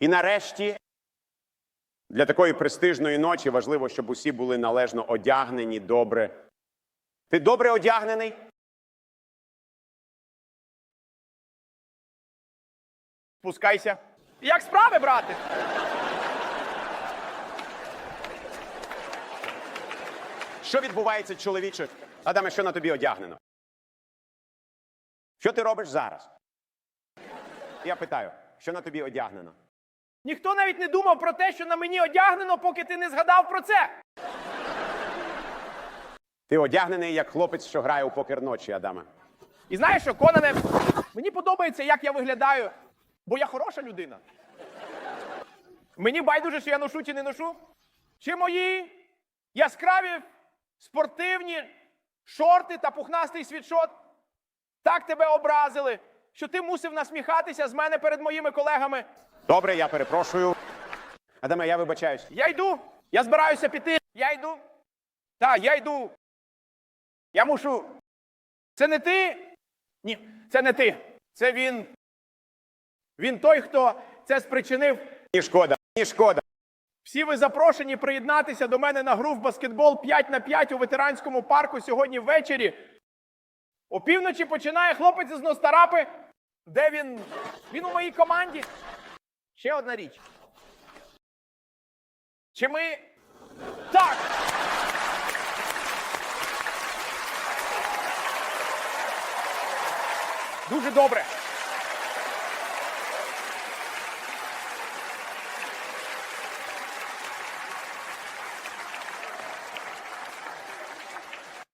І нарешті, для такої престижної ночі важливо, щоб усі були належно одягнені добре. Ти добре одягнений? Спускайся. Як справи, брате? Що відбувається, чоловіче? Адаме, що на тобі одягнено? Що ти робиш зараз? Я питаю, що на тобі одягнено? Ніхто навіть не думав про те, що на мені одягнено, поки ти не згадав про це. Ти одягнений як хлопець, що грає у покер ночі, Адаме. І знаєш що, Конане, мені подобається, як я виглядаю, бо я хороша людина. Мені байдуже, що я ношу чи не ношу. Чи мої яскраві спортивні шорти та пухнастий світшот так тебе образили, що ти мусив насміхатися з мене перед моїми колегами. Добре, я перепрошую. Адаме, я вибачаюсь. Я йду, я збираюся піти. Я йду. Так, я йду. Я мушу. Це не ти? Ні, це не ти. Це він. Він той, хто це спричинив. Ні шкода, ні шкода. Всі ви запрошені приєднатися до мене на гру в баскетбол 5 на 5 у ветеранському парку сьогодні ввечері. О півночі починає хлопець із Ностарапи. Де він? Він у моїй команді. Ще одна річ. Чи ми. Так! Дуже добре.